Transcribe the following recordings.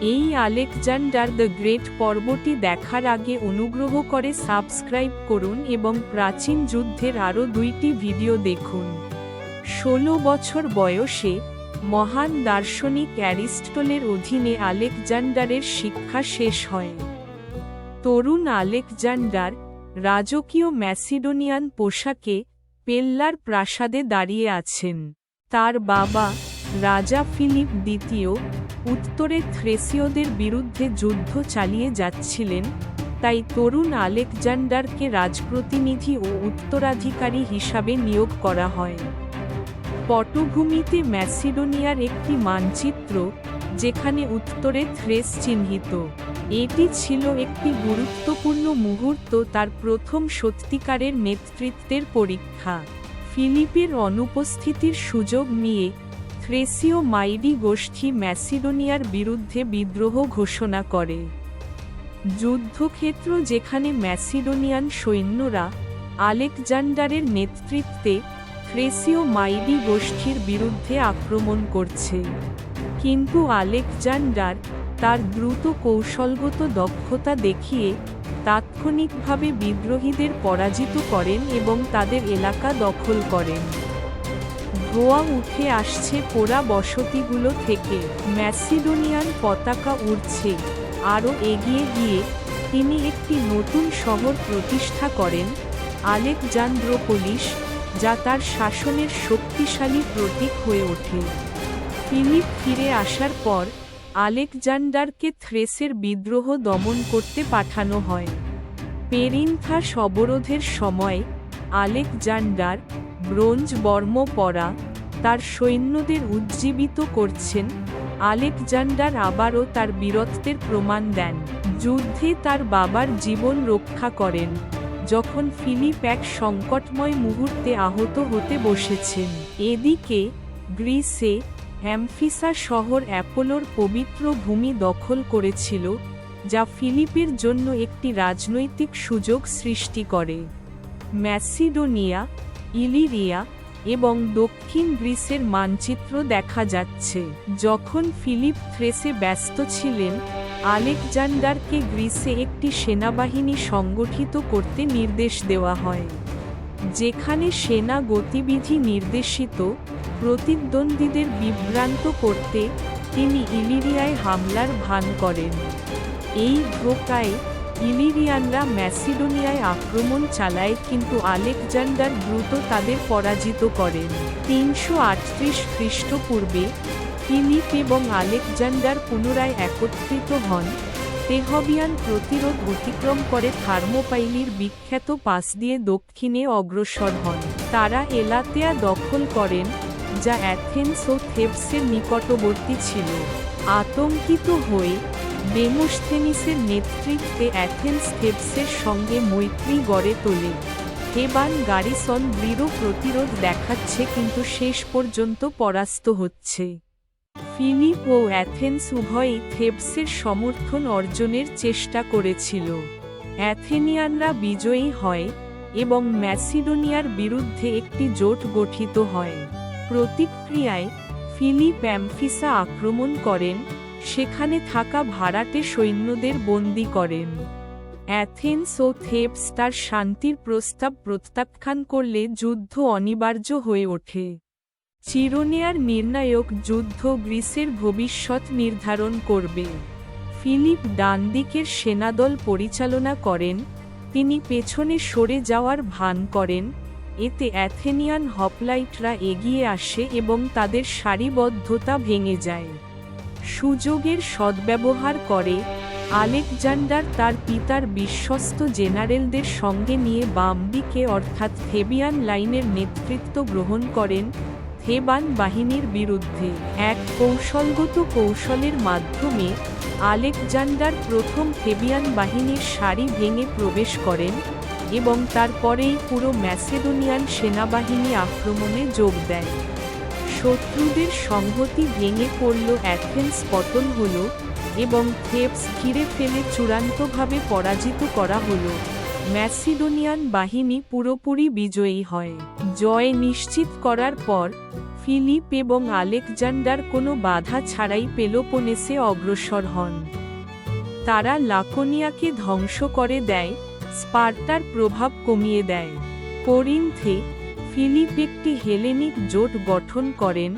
এই Alexander the great পর্বটি দেখার আগে অনুগ্রহ করে সাবস্ক্রাইব করুন এবং প্রাচীন যুদ্ধের আরও দুইটি ভিডিও দেখুন। ষোলো বছর বয়সে, মহান দার্শনিক অ্যারিস্টলের অধীনে আলেকজান্ডারের শিক্ষা শেষ হয়। তরুণ আলেকজান্ডার, রাজকীয় ম্যাসিডোনিয়ান পোশাকে পেল্লার প্রাসাদে দাঁড়িয়ে আছেন। তার বাবা, রাজা ফিলিপ দ্বিতীয় উত্তরে থ্রেসীয়দের বিরুদ্ধে যুদ্ধ চালিয়ে যাচ্ছিলেন, তাই তরুণ আলেকজান্ডারকে রাজপ্রতিনিধি ও উত্তরাধিকারী হিসাবে নিয়োগ করা হয়। পটভূমিতে ম্যাসিডোনিয়ার একটি মানচিত্র, যেখানে উত্তরে থ্রেস চিহ্নিত। এটি ছিল একটি গুরুত্বপূর্ণ মুহূর্ত তার প্রথম সত্যিকারের নেতৃত্বের পরীক্ষা। ফিলিপের অনুপস্থিতির সুযোগ নিয়ে থ্রেসীয় মাইডি গোষ্ঠী ম্যাসিডোনিয়ার বিরুদ্ধে বিদ্রোহ ঘোষণা করে। যুদ্ধক্ষেত্র যেখানে ম্যাসিডোনিয়ান সৈন্যরা আলেকজান্ডারের নেতৃত্বে থ্রেসীয় মাইডি গোষ্ঠীর বিরুদ্ধে আক্রমণ করছে। কিন্তু আলেকজান্ডার তার দ্রুত কৌশলগত দক্ষতা দেখিয়ে তাৎক্ষণিকভাবে বিদ্রোহীদের পরাজিত করেন এবং তাদের এলাকা দখল করেন। ধোয়া উঠে আসছে পোড়া বসতিগুলো থেকে। ম্যাসিডোনিয়ান পতাকা উড়ছে। আরও এগিয়ে গিয়ে তিনি একটি নতুন শহর প্রতিষ্ঠা করেন, আলেকজান্দ্রোপলিস, যা তার শাসনের শক্তিশালী প্রতীক হয়ে ওঠে। ফিলিপ ফিরে আসার পর আলেকজান্ডারকে থ্রেসের বিদ্রোহ দমন করতে পাঠানো হয়। পেরিনথাস অবরোধের সময় আলেকজান্ডার ব্রোঞ্জ বর্ম পরা, তার সৈন্যদের উজ্জীবিত করছেন আলেকজান্ডার আবারও তার বীরত্বের প্রমাণ দেন। যুদ্ধে তার বাবার জীবন রক্ষা করেন, যখন ফিলিপ এক সংকটময় মুহূর্তে আহত হতে বসেছেন। এদিকে গ্রিসে অ্যামফিসা শহর অ্যাপোলোর পবিত্র ভূমি দখল করেছিল, যা ফিলিপের জন্য একটি রাজনৈতিক সুযোগ সৃষ্টি করে। ম্যাসিডোনিয়া ইলিরিয়া এবং দক্ষিণ গ্রিসের মানচিত্র দেখা যাচ্ছে। যখন ফিলিপ থ্রেসে ব্যস্ত ছিলেন, আলেকজান্ডারকে গ্রিসে একটি সেনাবাহিনী সংগঠিত করতে নির্দেশ দেওয়া হয়, যেখানে সেনা গতিবিধি নির্দেশিত, প্রতিদ্বন্দ্বীদের বিভ্রান্ত করতে তিনি ইলিরিয়ায় হামলার ভান করেন। এই ধোকায় ইলিরিয়ানরা ম্যাসিডোনিয়ায় আক্রমণ চালায় কিন্তু আলেকজান্ডার দ্রুত তাদের পরাজিত করেন তিনশো আটত্রিশ খ্রিস্টপূর্বে ফিলিপ এবং আলেকজান্ডার পুনরায় একত্রিত হন। তেহবিয়ান প্রতিরোধ অতিক্রম করে থার্মোপাইলির বিখ্যাত পাশ দিয়ে দক্ষিণে অগ্রসর হন। তারা এলাতেয়া দখল করেন, যা অ্যাথেন্স ও থেবসের নিকটবর্তী ছিল। আতঙ্কিত হয়ে ডেমোস্থেনিসের নেতৃত্বে অ্যাথেন্স থেবসের সঙ্গে মৈত্রী গড়ে তোলে। হেবান গারিসন দৃঢ় প্রতিরোধ দেখাচ্ছে কিন্তু শেষ পর্যন্ত পরাস্ত হচ্ছে। ফিলিপ ও অ্যাথেন্স উভয়ই থেবসের সমর্থন অর্জনের চেষ্টা করেছিল। অ্যাথেনিয়ানরা বিজয়ী হয় এবং ম্যাসিডোনিয়ার বিরুদ্ধে একটি জোট গঠিত হয়। প্রতিক্রিয়ায় ফিলিপ অ্যামফিসা আক্রমণ করেন সেখানে থাকা ভাড়াটে সৈন্যদের বন্দী করেন। অ্যাথেন্স ও থেবস তার শান্তির প্রস্তাব প্রত্যাখ্যান করলে যুদ্ধ অনিবার্য হয়ে ওঠে। চিরনেয়ার নির্ণায়ক যুদ্ধ গ্রিসের ভবিষ্যৎ নির্ধারণ করবে। ফিলিপ ডানদিকের সেনাদল পরিচালনা করেন, তিনি পেছনে সরে যাওয়ার ভান করেন, এতে অ্যাথেনিয়ান হপলাইটরা এগিয়ে আসে এবং তাদের সারিবদ্ধতা ভেঙে যায়। সুযোগের সদ্ব্যবহার করে আলেকজান্ডার তার পিতার বিশ্বস্ত জেনারেলদের সঙ্গে নিয়ে বাম দিকে অর্থাৎ থেবিয়ান লাইনের নেতৃত্ব গ্রহণ করেন থেবান বাহিনীর বিরুদ্ধে। এক কৌশলগত কৌশলের মাধ্যমে আলেকজান্ডার প্রথম থেবিয়ান বাহিনীর সারি ভেঙে প্রবেশ করেন এবং তারপরেই পুরো ম্যাসেডোনিয়ান সেনাবাহিনী আক্রমণে যোগ দেয় শত্রুদের সংহতি ভেঙে পড়ল অ্যাথেন্স পতন হল এবং থেবস ঘিরে ফেলে চূড়ান্তভাবে পরাজিত করা হল। ম্যাসিডোনিয়ান বাহিনী পুরোপুরি বিজয়ী হয়। জয় নিশ্চিত করার পর, ফিলিপ এবং আলেকজান্ডার কোনো বাধা ছাড়াই পেলোপোনেসে অগ্রসর হন। তারা লাকোনিয়াকে ধ্বংস করে দেয়, স্পার্টার প্রভাব কমিয়ে দেয়। কোরিন্থে ফিলিপ একটি হেলেনিক জোট গঠন করেন,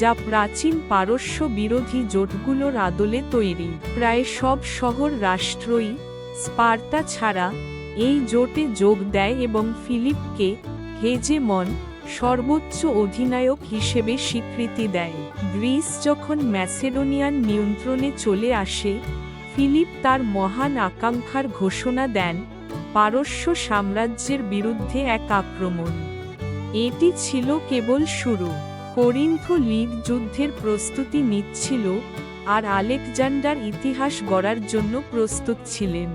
যা প্রাচীন পারস্য বিরোধী জোটগুলোর আদলে তৈরি। প্রায় সব শহর রাষ্ট্রই স্পার্তা ছাড়া এই জোটে যোগ দেয় এবং ফিলিপকে হেজেমন সর্বোচ্চ অধিনায়ক হিসেবে স্বীকৃতি দেয়। গ্রিস যখন ম্যাসেডোনিয়ান নিয়ন্ত্রণে চলে আসে, ফিলিপ তার মহান আকাঙ্ক্ষার ঘোষণা দেন পারস্য সাম্রাজ্যের বিরুদ্ধে এক আক্রমণ। এটি ছিল কেবল শুরু। করিন্থ লিগ যুদ্ধের প্রস্তুতি নিচ্ছিল আর আলেকজান্ডার ইতিহাস গড়ার জন্য প্রস্তুত ছিলেন।